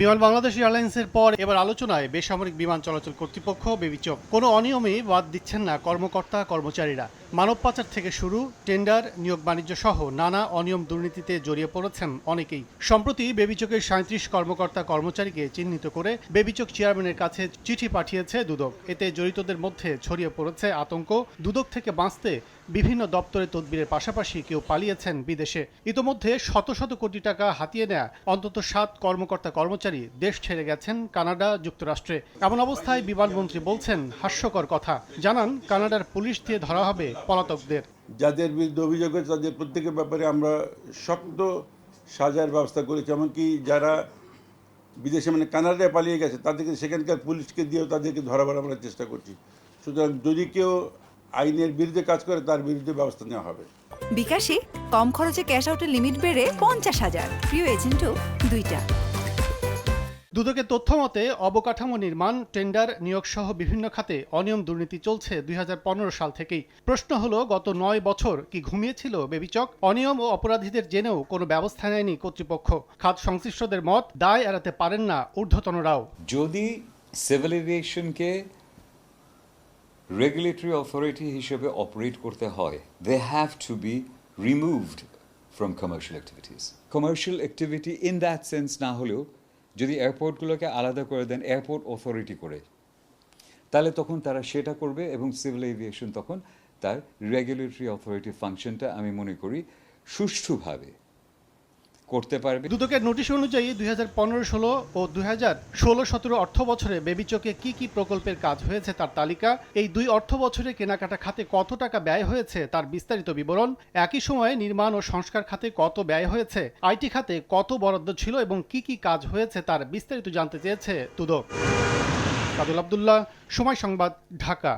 বিমান বাংলাদেশ এয়ারলাইন্সের পর এবার আলোচনায় বেসামরিক বিমান চলাচল কর্তৃপক্ষ, বিবেচক। কোনো অনিয়মে বাদ দিচ্ছেন না কর্মকর্তা, কর্মচারীরা। মানব পাচার থেকে শুরু টেন্ডার, নিয়োগ বাণিজ্য সহ নানা অনিয়ম দুর্নীতিতে জড়িয়ে পড়েছেন অনেকেই। সম্প্রতি বেবিচকের সাঁত্রিশ কর্মকর্তা কর্মচারীকে চিহ্নিত করে বেবিচক চেয়ারম্যানের কাছে চিঠি পাঠিয়েছে দুদক। এতে জড়িতদের মধ্যে ছড়িয়ে পড়েছে আতঙ্ক। দুদক থেকে বাঁচতে বিভিন্ন দপ্তরে তদবিরের পাশাপাশি কেউ পালিয়েছেন বিদেশে। ইতোমধ্যে শত শত কোটি টাকা হাতিয়ে নেয়া অন্তত সাত কর্মকর্তা কর্মচারী দেশ ছেড়ে গেছেন কানাডা যুক্তরাষ্ট্রে। এমন অবস্থায় বিমানমন্ত্রী বলছেন, হাস্যকর কথা। জানান, কানাডার পুলিশ দিয়ে ধরা হবে পলাতকদের। যাদের বিরুদ্ধে অভিযোগ হয়েছে তাদের প্রত্যেকের ব্যাপারে আমরা শক্ত সাজার ব্যবস্থা করেছি। এমনকি যারা বিদেশে মানে কানাডায় পালিয়ে গেছে তাদেরকে সেখানকার পুলিশকে দিয়েও তাদেরকে ধরাবার আমরা চেষ্টা করছি। সুতরাং যদি কেউ আইনের বিরুদ্ধে কাজ করে তার বিরুদ্ধে ব্যবস্থা নেওয়া হবে। বিকাশে কম খরচে ক্যাশ আউটের লিমিট বেড়ে পঞ্চাশ হাজার। প্রিয় এজেন্টও দুইটা। দুদকের তথ্য মতে অবকাঠামো নির্মাণ, টেন্ডার নিয়োগ সহ বিভিন্ন খাতে অনিয়ম দুর্নীতি চলছে দুই সাল থেকেই। প্রশ্ন হলো, গত নয় বছর কি ঘুমিয়েছিল বেবিচক? অনিয়ম ও অপরাধীদের জেনেও কোনো ব্যবস্থা নেয়নি কর্তৃপক্ষ। খাত সংশ্লিষ্টদের মত, দায় এড়াতে পারেন না ঊর্ধ্বতনরাও যদি সিভিল এভিয়েশনকে রেগুলেটরি অথরিটি হিসেবে অপারেট করতে হয় they have to be removed from commercial activities commercial activity in that sense না হলেও যদি এয়ারপোর্টগুলোকে আলাদা করে দেন এয়ারপোর্ট অথরিটি করে, তাহলে তখন তারা সেটা করবে এবং সিভিল এভিয়েশন তখন তার রেগুলেটরি অথরিটি ফাংশনটা আমি মনে করি সুষ্ঠুভাবে করতে পারবে। দুদকের নোটিশ অনুযায়ী দুই হাজার পনেরো ষোলো ও দুই হাজার ষোলো সতেরো অর্থ বছরে বেবিচকে কি কি প্রকল্পের কাজ হয়েছে তার তালিকা? এই দুই অর্থ বছরে কেনাকাটা খাতে কত টাকা ব্যয় হয়েছে তার বিস্তারিত বিবরণ? একই সময়ে নির্মাণ ও সংস্কার খাতে কত ব্যয় হয়েছে? আইটি খাতে কত বরাদ্দ ছিল এবং কি কি কাজ হয়েছে তার বিস্তারিত জানতে চেয়েছে দুদক। কাদুল আবদুল্লাহ, সময় সংবাদ, ঢাকা।